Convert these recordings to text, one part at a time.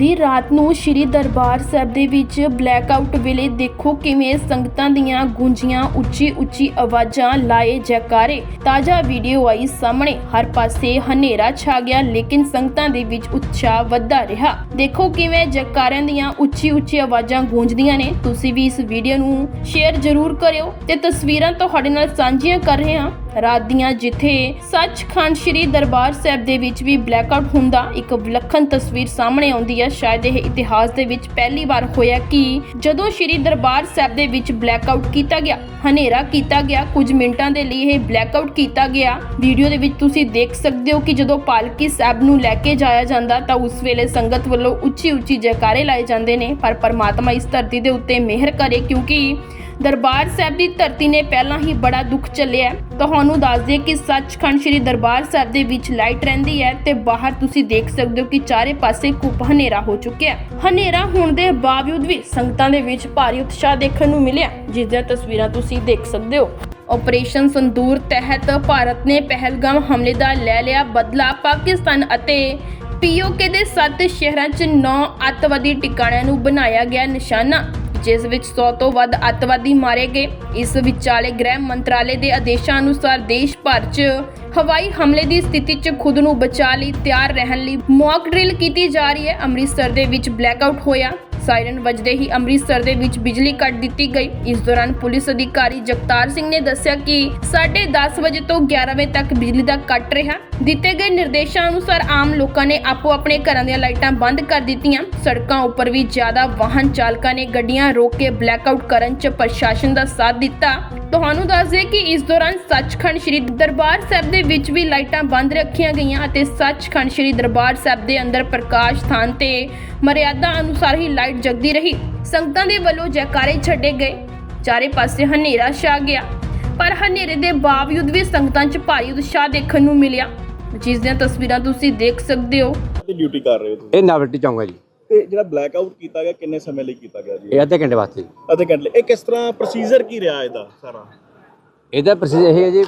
ਅੱਧੀ ਰਾਤ ਨੂੰ ਸ਼੍ਰੀ ਦਰਬਾਰ ਸਾਹਿਬ ਦੇ ਵਿੱਚ ਬਲੈਕਆਊਟ ਵੇਲੇ ਦੇਖੋ ਕਿਵੇਂ ਸੰਗਤਾਂ ਦੀਆਂ ਗੂੰਜੀਆਂ ਉੱਚੀ ਉੱਚੀ ਆਵਾਜ਼ਾਂ ਲਾਏ ਜੈਕਾਰੇ। ਤਾਜ਼ਾ ਵੀਡੀਓ ਆਈ ਸਾਹਮਣੇ। ਹਰ ਪਾਸੇ ਹਨੇਰਾ ਛਾ ਗਿਆ, ਲੇਕਿਨ ਸੰਗਤਾਂ ਦੇ ਵਿੱਚ ਉਤਸ਼ਾਹ ਵੱਧਦਾ ਰਿਹਾ। ਦੇਖੋ ਕਿਵੇਂ ਜੈਕਾਰਿਆਂ ਦੀਆਂ ਉੱਚੀ ਉੱਚੀ ਆਵਾਜ਼ਾਂ ਗੂੰਜਦੀਆਂ ਨੇ। ਤੁਸੀਂ ਵੀ ਇਸ ਵੀਡੀਓ ਨੂੰ ਸ਼ੇਅਰ ਜ਼ਰੂਰ ਕਰਿਓ। ਤੇ ਤਸਵੀਰਾਂ ਤੁਹਾਡੇ ਨਾਲ ਸਾਂਝੀਆਂ ਕਰ ਰਹੇ ਹਾਂ। ਰਾਤ ਦੀਆਂ ਜਿੱਥੇ ਸੱਚਖੰਡ ਸ੍ਰੀ ਦਰਬਾਰ ਸਾਹਿਬ ਦੇ ਵਿੱਚ ਵੀ ਬਲੈਕਆਊਟ ਹੁੰਦਾ, ਇੱਕ ਵਿਲੱਖਣ ਤਸਵੀਰ ਸਾਹਮਣੇ ਆਉਂਦੀ ਹੈ। ਸ਼ਾਇਦ ਇਹ ਇਤਿਹਾਸ ਦੇ ਵਿੱਚ ਪਹਿਲੀ ਵਾਰ ਹੋਇਆ ਕਿ ਜਦੋਂ ਸ੍ਰੀ ਦਰਬਾਰ ਸਾਹਿਬ ਦੇ ਵਿੱਚ ਬਲੈਕਆਊਟ ਕੀਤਾ ਗਿਆ, ਹਨੇਰਾ ਕੀਤਾ ਗਿਆ, ਕੁਝ ਮਿੰਟਾਂ ਦੇ ਲਈ ਇਹ ਬਲੈਕਆਊਟ ਕੀਤਾ ਗਿਆ, ਵੀਡੀਓ ਦੇ ਵਿੱਚ ਤੁਸੀਂ ਦੇਖ ਸਕਦੇ ਹੋ ਕਿ ਜਦੋਂ ਪਾਲਕੀ ਸਾਹਿਬ ਨੂੰ ਲੈ ਕੇ ਜਾਇਆ ਜਾਂਦਾ, ਤਾਂ ਉਸ ਵੇਲੇ ਸੰਗਤ ਵੱਲੋਂ ਉੱਚੀ ਉੱਚੀ ਜੈਕਾਰੇ ਲਾਏ ਜਾਂਦੇ ਨੇ। ਪਰ ਪਰਮਾਤਮਾ ਇਸ ਧਰਤੀ ਦੇ ਉੱਤੇ ਮਿਹਰ ਕਰੇ ਕਿਉਂਕਿ ਦਰਬਾਰ ਸਾਹਿਬ ਦੀ ਧਰਤੀ ਨੇ ਪਹਿਲਾਂ ਹੀ ਬੜਾ ਦੁੱਖ ਚੱਲਿਆ ਤੁਹਾਨੂੰ ਦੱਸ ਦਈਏ ਕਿ ਸੱਚਖੰਡ ਸ੍ਰੀ ਦਰਬਾਰ ਸਾਹਿਬ ਦੇ ਵਿੱਚ ਲਾਈਟ ਰਹਿੰਦੀ ਹੈ ਤੇ ਬਾਹਰ ਤੁਸੀਂ ਦੇਖ ਸਕਦੇ ਹੋ ਕਿ ਚਾਰੇ ਪਾਸੇ ਕੁੱਪ ਹਨੇਰਾ ਹੋ ਚੁੱਕਿਆ ਹੈ। ਹਨੇਰਾ ਹੋਣ ਦੇ ਬਾਵਜੂਦ ਵੀ ਸੰਗਤਾਂ ਦੇ ਵਿੱਚ ਭਾਰੀ ਉਤਸ਼ਾਹ ਦੇਖਣ ਨੂੰ ਮਿਲਿਆ। ਜਿਸ ਦੀਆਂ ਤਸਵੀਰਾਂ ਤੁਸੀਂ ਦੇਖ ਸਕਦੇ ਹੋ। ਆਪਰੇਸ਼ਨ ਸੰਦੂਰ ਤਹਿਤ ਭਾਰਤ ਨੇ ਪਹਿਲਗਾਮ ਹਮਲੇ ਦਾ ਲੈ ਲਿਆ ਬਦਲਾ। ਪਾਕਿਸਤਾਨ ਅਤੇ ਪੀਓਕੇ ਦੇ ਸੱਤ ਸ਼ਹਿਰਾਂ 'ਚ 9 ਅੱਤਵਾਦੀ ਟਿਕਾਣਿਆਂ ਨੂੰ ਬਣਾਇਆ ਗਿਆ ਨਿਸ਼ਾਨਾ, ਜਿਸ ਵਿੱਚ 100 ਤੋਂ ਵੱਧ ਅੱਤਵਾਦੀ ਮਾਰੇ ਗਏ। ਇਸ ਵਿਚਾਲੇ ਗ੍ਰਹਿ ਮੰਤਰਾਲੇ ਦੇ ਆਦੇਸ਼ਾਂ ਅਨੁਸਾਰ ਦੇਸ਼ ਭਰ 'ਚ ਹਵਾਈ ਹਮਲੇ ਦੀ ਸਥਿਤੀ 'ਚ ਖੁਦ ਨੂੰ ਬਚਾ ਲਈ ਤਿਆਰ ਰਹਿਣ ਲਈ ਮੌਕ ਡਰਿਲ ਕੀਤੀ ਜਾ ਰਹੀ ਹੈ। ਅੰਮ੍ਰਿਤਸਰ ਦੇ ਵਿੱਚ ਬਲੈਕਆਊਟ ਹੋਇਆ। ਸਾਇਰਨ ਵੱਜਦੇ ਹੀ ਅੰਮ੍ਰਿਤਸਰ ਦੇ ਵਿੱਚ ਬਿਜਲੀ ਕੱਟ ਦਿੱਤੀ ਗਈ। ਇਸ ਦੌਰਾਨ ਪੁਲਿਸ ਅਧਿਕਾਰੀ ਜਗਤਾਰ ਸਿੰਘ ਨੇ ਦੱਸਿਆ ਕਿ 10:30 ਵਜੇ ਤੋਂ 11 ਵਜੇ ਤੱਕ ਬਿਜਲੀ ਦਾ ਕੱਟ ਰਿਹਾ। ਦਿੱਤੇ ਗਏ ਨਿਰਦੇਸ਼ਾਂ ਅਨੁਸਾਰ ਆਮ ਲੋਕਾਂ ਨੇ ਆਪੋ ਆਪਣੇ ਘਰਾਂ ਦੀਆਂ ਲਾਈਟਾਂ ਬੰਦ ਕਰ ਦਿੱਤੀਆਂ। ਸੜਕਾਂ ਉੱਪਰ ਵੀ ਜ਼ਿਆਦਾ ਵਾਹਨ ਚਾਲਕਾਂ ਨੇ ਗੱਡੀਆਂ ਰੋਕ ਕੇ ਬਲੈਕਆਊਟ ਕਰਨ 'ਚ ਪ੍ਰਸ਼ਾਸਨ ਦਾ ਸਾਥ ਦਿੱਤਾ। ਤੁਹਾਨੂੰ ਦੱਸ ਦਈਏ ਕਿ ਇਸ ਦੌਰਾਨ ਸੱਚਖੰਡ ਸ੍ਰੀ ਦਰਬਾਰ ਸਾਹਿਬ ਦੇ ਵਿੱਚ ਵੀ ਲਾਈਟਾਂ ਬੰਦ ਰੱਖੀਆਂ ਗਈਆਂ ਅਤੇ ਸੱਚਖੰਡ ਸ੍ਰੀ ਦਰਬਾਰ ਸਾਹਿਬ ਦੇ ਅੰਦਰ ਪ੍ਰਕਾਸ਼ ਸਥਾਨ ਤੇ ਮਰਿਆਦਾ ਅਨੁਸਾਰ ਹੀ ਲਾਈਟ ਜਗਦੀ ਰਹੀ। ਸੰਗਤਾਂ ਦੇ ਵੱਲੋਂ ਜੈਕਾਰੇ ਛੱਡੇ ਗਏ। ਚਾਰੇ ਪਾਸੇ ਹਨੇਰਾ ਛਾ ਗਿਆ। ਪਰ ਹਨੇਰੇ ਦੇ ਬਾਵਜੂਦ ਵੀ ਸੰਗਤਾਂ 'ਚ ਭਾਰੀ ਉਤਸ਼ਾਹ ਦੇਖਣ ਨੂੰ ਮਿਲਿਆ। ਜਿਸ ਦੀਆਂ ਤਸਵੀਰਾਂ ਤੁਸੀਂ ਦੇਖ ਸਕਦੇ ਹੋ। ਡਿਊਟੀ ਕਰ ਰਹੇ ਹੋ ਤੁਸੀਂ? ਇਹ ਨਾਵਲਟੀ ਹੈ ਜੀ। ਤੇ ਜਿਹੜਾ ਬਲੈਕ ਆਊਟ ਕੀਤਾ ਗਿਆ ਕਿੰਨੇ ਸਮੇਂ ਲਈ ਕੀਤਾ ਗਿਆ ਜੀ? ਇਹ ਅੱਧੇ ਘੰਟੇ ਵਾਸਤੇ ਜੀ। ਅੱਧੇ ਘੰਟੇ ਲਈ। ਇਹ ਕਿਸ ਤਰ੍ਹਾਂ ਪ੍ਰੋਸੀਜਰ ਕੀ ਰਿਹਾ ਇਹਦਾ ਸਾਰਾ? ਇਹਦਾ ਪ੍ਰੋਸੈਸ ਇਹ ਹੈ ਜੀ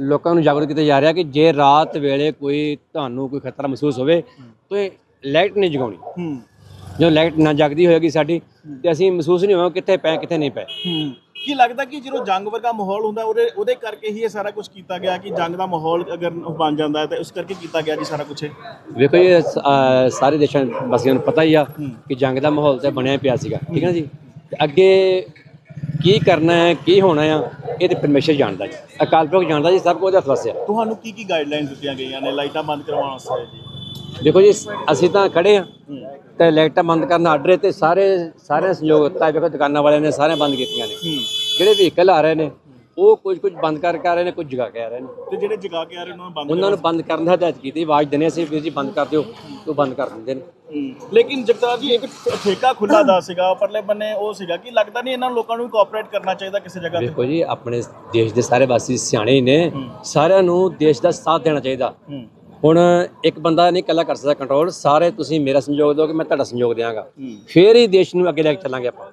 ਲੋਕਾਂ ਨੂੰ ਜਾਗਰੂਕ ਕੀਤਾ ਜਾ ਰਿਹਾ ਕਿ ਜੇ ਰਾਤ ਵੇਲੇ ਕੋਈ ਤੁਹਾਨੂੰ ਕੋਈ ਖਤਰਾ ਮਹਿਸੂਸ ਹੋਵੇ ਤਾਂ ਲਾਈਟ ਨਹੀਂ ਜਗਾਉਣੀ। ਹੂੰ। ਜਦੋਂ ਲਾਈਟ ਨਾ ਜਗਦੀ ਹੋਏਗੀ ਸਾਡੀ ਤੇ ਅਸੀਂ ਮਹਿਸੂਸ ਨਹੀਂ ਹੋਵਾਂਗੇ ਕਿੱਥੇ ਪਏ ਕਿੱਥੇ ਨਹੀਂ ਪਏ। ਹੂੰ। ਕੀ ਲੱਗਦਾ ਕਿ ਜਦੋਂ ਜੰਗ ਵਰਗਾ ਮਾਹੌਲ ਹੁੰਦਾ ਉਹਦੇ ਉਹਦੇ ਕਰਕੇ ਹੀ ਇਹ ਸਾਰਾ ਕੁਝ ਕੀਤਾ ਗਿਆ ਕਿ ਜੰਗ ਦਾ ਮਾਹੌਲ ਅਗਰ ਬਣ ਜਾਂਦਾ ਹੈ ਤਾਂ ਉਸ ਕਰਕੇ ਕੀਤਾ ਗਿਆ ਜੀ ਸਾਰਾ ਕੁਝ ਵੇਖੋ ਇਹ ਸ- ਅਹ ਸਾਰੇ ਦੇਸ਼ਾਂ ਵਾਸੀਆਂ ਨੂੰ ਪਤਾ ਹੀ ਆ ਕਿ ਜੰਗ ਦਾ ਮਾਹੌਲ ਤੇ ਬਣਿਆ ਪਿਆ ਸੀਗਾ ਠੀਕ ਹੈ ਨਾ ਜੀ? ਤੇ ਅੱਗੇ ਕੀ ਕਰਨਾ ਹੈ ਕੀ ਹੋਣਾ ਆ ਇਹ ਤੇ ਪਰਮੇਸ਼ਰ ਜਾਣਦਾ ਜੀ। ਅਕਾਲ ਪੁਰਖ ਜਾਣਦਾ ਜੀ ਸਭ ਕੁਝ ਹੱਥ ਵਸਿਆ ਤੁਹਾਨੂੰ ਕੀ ਕੀ ਗਾਈਡਲਾਈਨ ਦਿੱਤੀਆਂ ਗਈਆਂ ਨੇ ਲਾਈਟਾਂ ਬੰਦ ਕਰਵਾਉਣ ਵਾਸਤੇ ਜੀ? ਦੇਖੋ ਜੀ ਅਸੀਂ ਤਾਂ ਖੜੇ ਆ ਤੇ ਲਾਈਟਾਂ ਬੰਦ ਕਰਨ ਦਾ ਆਰਡਰ ਤੇ ਸਾਰੇ ਸਾਰੇ ਸਹਿਯੋਗ ਦਿੱਤਾ ਵੇਖੋ ਦੁਕਾਨਾਂ ਵਾਲਿਆਂ ਨੇ ਸਾਰਿਆਂ ਬੰਦ ਕੀਤੀਆਂ ਨੇ। ਜਿਹੜੇ ਵਹੀਕਲ ਆ ਰਹੇ ਨੇ ਉਹ ਕੁਝ ਕੁਝ ਬੰਦ ਕਰਕੇ ਆ ਰਹੇ ਨੇ ਕੁਝ ਜਗਾ ਕੇ ਆ ਰਹੇ ਨੇ। ਤੇ ਜਿਹੜੇ ਜਗਾ ਕੇ ਆ ਰਹੇ ਉਹਨਾਂ ਨੂੰ ਬੰਦ ਉਹਨਾਂ ਨੂੰ ਬੰਦ ਕਰਨ ਦਾ ਹਦਾਇਤ ਕੀਤੀ ਆਵਾਜ਼ ਦਿੰਦੇ ਅਸੀਂ ਵੀਰ ਜੀ ਬੰਦ ਕਰ ਦਿਓ ਉਹ ਬੰਦ ਕਰ ਦਿੰਦੇ ਨੇ। ਲੇਕਿਨ ਜਗਤਾਰ ਜੀ ਇੱਕ ਠੇਕਾ ਖੁੱਲਾ ਦਾ ਸੀਗਾ ਪਰਲੇ ਬੰਨੇ ਉਹ ਸੀਗਾ ਕਿ ਲੱਗਦਾ ਨਹੀਂ ਇਹਨਾਂ ਲੋਕਾਂ ਨੂੰ ਕੋਆਪਰੇਟ ਕਰਨਾ ਚਾਹੀਦਾ ਕਿਸੇ ਜਗ੍ਹਾ ਤੇ? ਵੇਖੋ ਜੀ ਆਪਣੇ ਦੇਸ਼ ਦੇ ਸਾਰੇ ਵਾਸੀ ਸਿਆਣੇ ਨੇ ਸਾਰਿਆਂ ਨੂੰ ਦੇਸ਼ ਦਾ ਸਾਥ ਦੇਣਾ ਚਾਹੀਦਾ। ਹੁਣ ਇੱਕ ਬੰਦਾ ਨਹੀਂ ਇਕੱਲਾ ਕਰ ਸਕਦਾ ਕੰਟਰੋਲ ਸਾਰੇ ਤੁਸੀਂ ਮੇਰਾ ਸੰਯੋਗ ਦਿਓਗੇ ਮੈਂ ਤੁਹਾਡਾ ਸੰਯੋਗ ਦਿਆਂਗਾ। ਫੇਰ ਹੀ ਦੇਸ਼ ਨੂੰ ਅੱਗੇ ਲੈ ਕੇ ਚੱਲਾਂਗੇ ਆਪਾਂ।